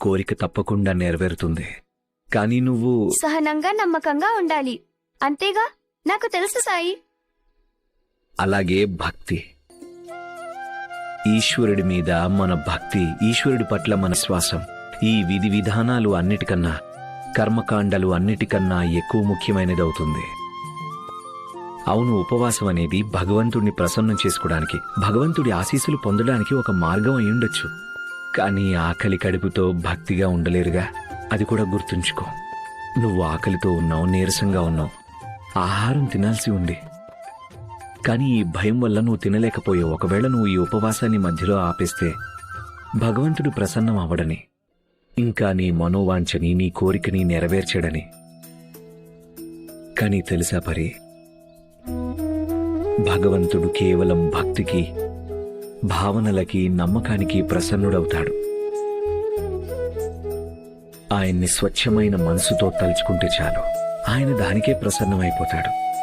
కోరిక తప్పకుండా నెరవేరుతుంది. కానీ నువ్వు సహనంగా నమ్మకంగా ఉండాలి. అంతేగా? నాకు తెలుసు సాయి. అలాగే భక్తి. ఈశ్వరుడి మీద మన భక్తి ఈశ్వరుడి పట్ల మన శ్వాసం ఈ విధి విధానాలు అన్నిటికన్నా కర్మకాండలు అన్నిటికన్నా ఎక్కువ ముఖ్యమైనది అవుతుంది అవును ఉపవాసం అనేది భగవంతుడిని ప్రసన్నం చేసుకోవడానికి భగవంతుడి ఆశీస్సులు పొందడానికి ఒక మార్గం అయి ఉండొచ్చు కానీ ఆకలి కడుపుతో భక్తిగా ఉండలేరుగా. అది కూడా గుర్తుంచుకో. నువ్వు ఆకలితో ఉన్నావు నీరసంగా ఉన్నావు. ఆహారం తినాల్సి ఉంది. కానీ ఈ భయం వల్ల నువ్వు తినలేకపోయావు. ఒకవేళ నువ్వు ఈ ఉపవాసాన్ని మధ్యలో ఆపేస్తే భగవంతుడు ప్రసన్నం అవ్వడని ఇంకా నీ మనోవాంఛని నీ కోరికని నెరవేర్చడని. కానీ తెలుసా పరి భగవంతుడు కేవలం భక్తికి భావనలకి నమ్మకానికి ప్రసన్నుడవుతాడు. ఆయన్ని స్వచ్ఛమైన మనసుతో తలుచుకుంటే చాలు. ఆయన దానికే ప్రసన్నమైపోతాడు.